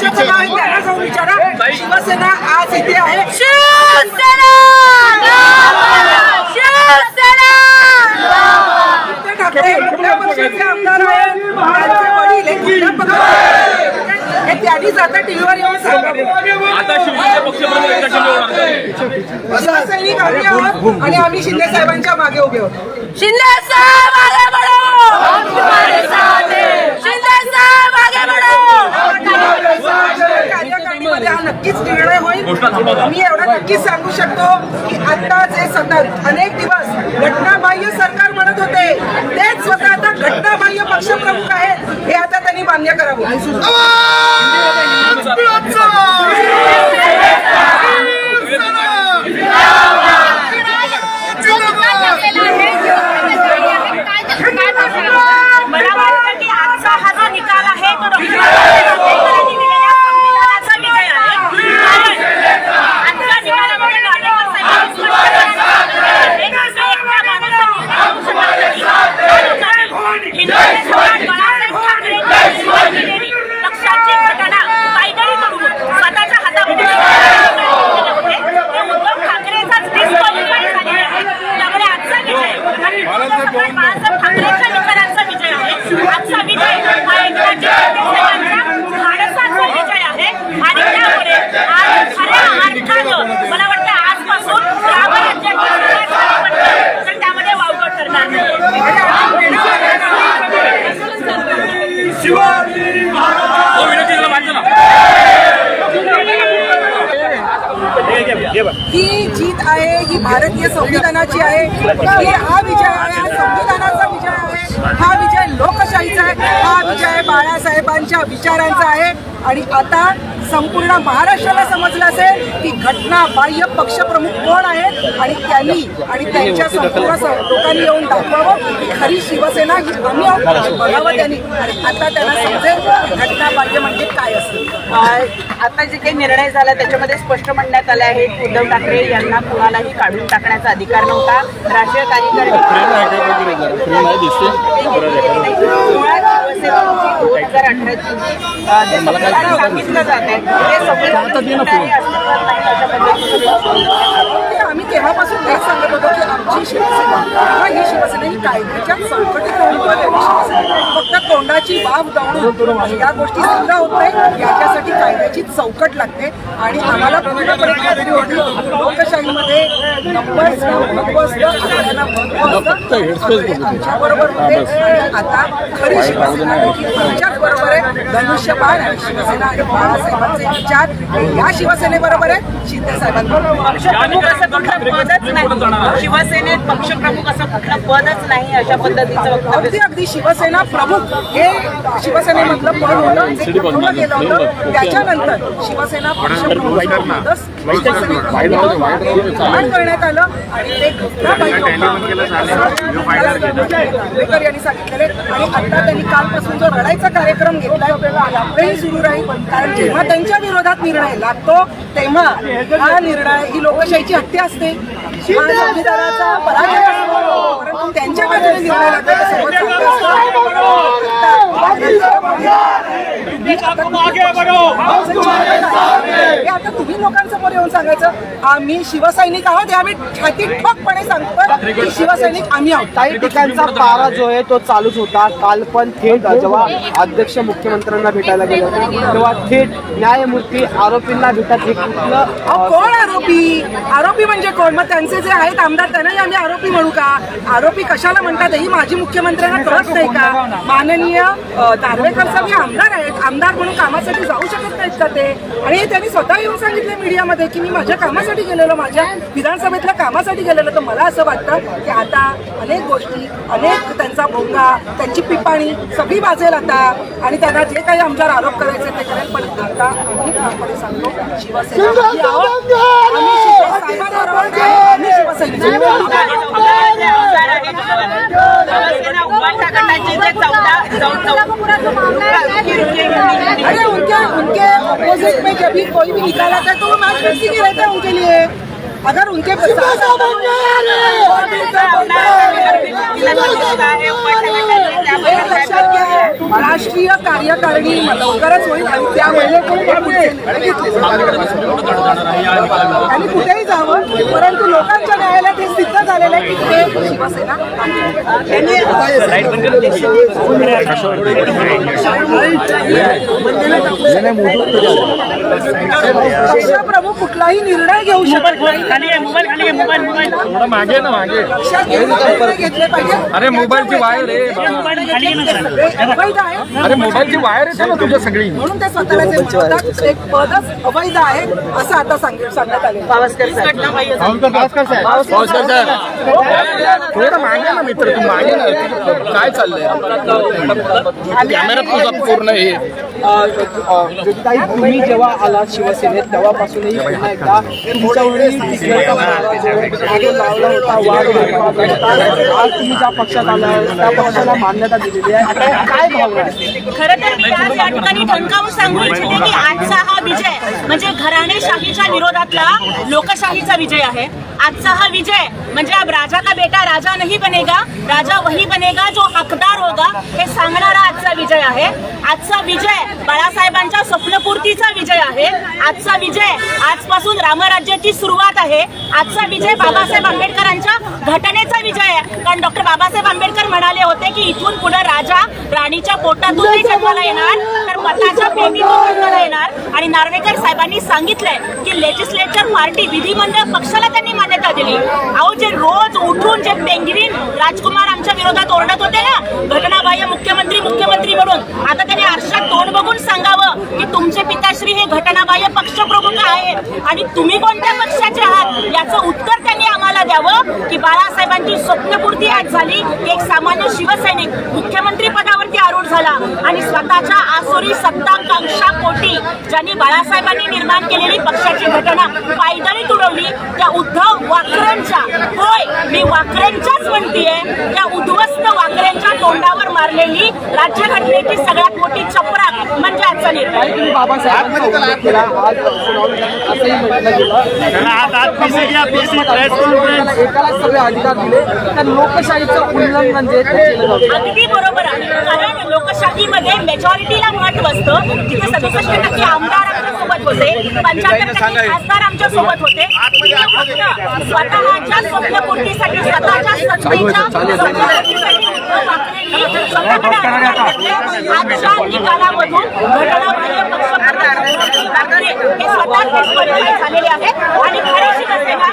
पक्षाचं नाव आहे त्यांना जाऊन विचारा शिवसेना आज इथे आहे उद्धव ठाकरे कुठल्या पक्षाचे आमदार आहेत त्यांचे वडील हे कुठल्या पक्षाचे हे टीव्हीवर येऊन सांगावं आता शिवसेना पक्षप्रमुख शिंदे शिवसैनिक आम्ही आहोत आणि आम्ही शिंदे साहेबांच्या मागे उभे आहोत शिंदे साहेब आगे बढ़ो हम तुम्हारे साथ हैं शिंदे साहब आगे बढ़ो कार्यकारिणीमध्ये हा नक्कीच निर्णय होईल घोषणा थांबवा. मी एवढं नक्कीच सांगू शकतो की आता जे सतत अनेक दिवस घटनाबाह्य सरकार म्हणत होते तेच स्वतः आता घटनाबाह्य पक्षप्रमुख आहेत हे आता त्यांनी मान्य करावं मला वाटतं की आजचा हा जो निकाल आहे तो डॉक्टर आंबेडकरांनी दिलेल्या संविधानाचा विजय आहे आणि आजच्या निकालामुळे नाटेकर साहेबांनी स्पष्ट केलं आहे. एकच एकट्या माणसाने हिंदू स्वराज बाळासाहेब ठाकरेंनी दिलेली पक्षाची घटना काहीतरी करून स्वतःच्या हातामध्ये केले होते. ते उद्धव ठाकरेचाच disqualify झालेले आहे. त्यामुळे आजचा विजय हा हिंदू स्वराज बाळासाहेब ठाकरेंच्या निकालांचा विजय आहे आजचा विजय हा एकनाथजी शिंदे साहेबांच्या धाडसाचा विजय आहे आणि त्यामुळे आज खऱ्या अर्थानं मला वाटतं आजपासून रामराज्याची सुरुवात पण तर त्यामध्ये वावगं ठरणार हो विनंती त्याला मानतो ना ही जीत आहे ही भारतीय संविधानाची आहे. की हा विजय आहे हा संविधानाचा विजय आहे. हा विजय लोकशाहीचा आहे. हा विजय बाळासाहेबांच्या विचारांचा आहे. आणि आता संपूर्ण महाराष्ट्राला समजलं असेल की घटना बाह्य पक्षप्रमुख कोण आहेत आणि त्यांनी आणि त्यांच्या संपूर्ण लोकांनी येऊन दाखवावं की खरी शिवसेना ही आम्ही आहोत बघावं त्यांनी. आणि आता त्यांना समजेल की घटना बाह्य म्हणजे काय असतं आता जे काही निर्णय झाला त्याच्यामध्ये स्पष्ट म्हणण्यात आलं आहे की उद्धव ठाकरे यांना कुणालाही काढून टाकण्याचा अधिकार नव्हता. राष्ट्रीय कार्यकारिणी हजार अठराची. जे संविधान सांगितलं जात आहे. ते संविधान आम्ही तेव्हापासून तेच सांगत होतो की आमची शिवसेना ही शिवसेना ही कायद्याच्या शिवसेना फक्त तोंडाची वाफ दावणून या गोष्टी सिद्ध होत नाही याच्यासाठी कायद्याची चौकट लागते. आणि आम्हाला पूर्णपणे खात्री होती लोकशाहीमध्ये नंबर्सला महत्त्व असतं आकड्यांना महत्त्व असतं आमच्या बरोबर होते. आता खरी शिवसेना आमच्याच बरोबर आहे. धनुष्यबाण आणि शिवसेना आणि बाळासाहेबांचे विचार. या शिवसेनेबरोबर आहे. शिंदे साहेबांबरोबर. पक्षप्रमुख शिवसेनेत पक्षप्रमुख असं कुठलं पदच नाही अशा पद्धतीचं वक्तव्य अगदी अगदी शिवसेना प्रमुख हे शिवसेनेमधलं पद होतं जे गेलं होतं त्याच्यानंतर शिवसेना पक्षप्रमुख पदच निर्माण करण्यात आलं आणि ते. जावडेकर यांनी सांगितलेले आणि आता त्यांनी कालपासून जो लढाईचा कार्यक्रम घेतलाय यापुढेही सुरू राहील कारण जेव्हा त्यांच्या विरोधात निर्णय लागतो तेव्हा हा निर्णय ही लोकशाहीची हत्या असते हा संविधानाचा पराजय असतो. परंतु त्यांच्या निर्णय ते सर्वात चांगलं असतं. हे आता तुम्ही लोकांसमोर येऊन सांगायचं आम्ही शिवसैनिक आहोत आम्ही छाती ठोकपणे सांगतो की शिवसैनिक आम्ही आहोत. काही ठिकाणचा पारा जो आहे तो चालूच होता. काल पण थेट जेव्हा अध्यक्ष मुख्यमंत्र्यांना भेटायला गेले तेव्हा थेट न्यायमूर्ती आरोपींना भेटत हे कोण आरोपी? आरोपी म्हणजे कोण? मग त्यांचे जे आहेत आमदार त्यांनाही आम्ही आरोपी म्हणू का? आरोपी कशाला म्हणतात? ही माझी मुख्यमंत्र्यांना कळत नाही का? माननीय दार्वेकर साहेब हे आमदार आहेत आमदार म्हणून कामासाठी जाऊ शकत नाहीत का ते? आणि त्यांनी स्वतः येऊन सांगितलं मीडियामध्ये की मी माझ्या कामासाठी गेलेलो माझ्या विधानसभेतल्या कामासाठी गेलेलो तर मला असं वाटतं की आता अनेक गोष्टी अनेक त्यांचा भोंगा त्यांची पिपाणी सगळी वाजेल आता. आणि त्यांना जे काही आमच्यावर आरोप करायचे ते करेल पण आता आम्ही ठामपणे सांगतो शिवसेना उनके उनके अपोजिट में जब कोई भी निकाला था तो वो मैच फिक्सिंग रहता है उनके लिए अगर उनके राष्ट्रीय कार्यकारिणी लवकरच होईल आणि त्यावेळेला. आणि कुठेही जावं परंतु लोकांच्या न्यायालयात हे सिद्ध झालेलं आहे की ते शिवसेना पक्षप्रमुख कुठलाही निर्णय घेऊ शकत नाही थोडं मागे ना मागे पक्षात घेऊन निर्णय घेतले पाहिजे अरे मोबाईलची वायर आहे अवैध आहे अरे मोबाईलची वायर येते ना तुझ्या सगळी. म्हणून ते स्वतःला जे म्हणतात एक पदच अवैध आहे असं आता सांग- सांगण्यात आले पावसकर साहेब. पावसाळ साहेब. थोडं मागे ना मित्र तू मागे ना. काय चाललंय? कॅमेरा तुझा पूर्ण हे. ताई तुम्ही जेव्हा आला शिवसेनेत तेव्हापासूनही पुन्हा एकदा आज तुम्ही ज्या पक्षात आला त्या पक्षाला मान्यता दिलेली आहे. काय भावना आहे खरं तर मी आज या ठिकाणी ठणकावून सांगू इच्छिते की आजचा हा विजय म्हणजे घराणेशाहीच्या विरोधातला लोकशाहीचा विजय आहे. आजचा हा विजय म्हणजे अब राजा का बेटा राजा नाही बनेगा राजा वही बनेगा जो हकदार होगा हे सांगणारा आजचा विजय आहे. आजचा विजय बाळासाहेबांच्या स्वप्नपूर्तीचा विजय आहे. आजचा विजय आजपासून रामराज्याची सुरुवात आहे. आजचा विजय बाबासाहेब आंबेडकरांच्या घटनेचा विजय आहे. कारण डॉक्टर बाबासाहेब आंबेडकर म्हणाले होते की इथून पुढे राजा राणीच्या पोटातूनही जन्माला येणार तर मताच्या पेटीतून जन्माला येणार. आणि नार्वेकर साहेबांनी सांगितलंय की लेजिस्लेचर पार्टी विधिमंडळ पक्षाला त्यांनी मान्यता दिली. अहो जे रोज उठून जे पेंगवीन राजकुमार आमच्या विरोधात ओरडत होते ना घटनाबाह्य मुख्यमंत्री मुख्यमंत्री म्हणून आता त्यांनी आरशात तोंड बघून सांगावं की तुमचे पिताश्री हे घटनाबाह्य लोक आहेत. आणि तुम्ही कोणत्या पक्षाचे आहात? याचं उत्तर त्यांनी आम्हाला द्यावं की बाळासाहेबांची स्वप्नपूर्ती आज झाली. एक सामान्य शिवसैनिक मुख्यमंत्री पदावरती आरूढ झाला आणि स्वतःच्या आसुरी सत्ताकांक्षा पोटी ज्यांनी बाळासाहेबांनी निर्माण केलेली पक्षाची घटना पायदळी तुडवली त्या उद्धव वाकऱ्यांच्या होय मी वाकऱ्यांच्याच म्हणतीये. त्या उद्ध्वस्त वाकऱ्यांच्या तोंडावर मारलेली राज्यघटनेची सगळ्यात मोठी चप तुम्ही केला असंही म्हटलं गेलं. एकालाच सगळे अधिकार दिले. तर लोकशाहीचं उल्लंघन जे केलं जातं. अगदी बरोबर आहे. कारण लोकशाहीमध्ये मेजॉरिटीला महत्त्व असतं जिथे सदुसष्ट टक्के आमदार आमच्यासोबत होते पंच्याहत्तर टक्के खासदार आमच्यासोबत होते. तिथे स्वतःच्या स्वप्नपूर्तीसाठी स्वतःच्या सत्तेच्या स्वप्नपूर्तीसाठी उद्धव ठाकरेंनी स्वतःकडे अधिकार घेतले. आजच्या निकालामधून घटनाबाह्य पक्षप्रमुख ठाकरे हे स्वतः disqualify झालेले आहेत आणि खरी शिवसेना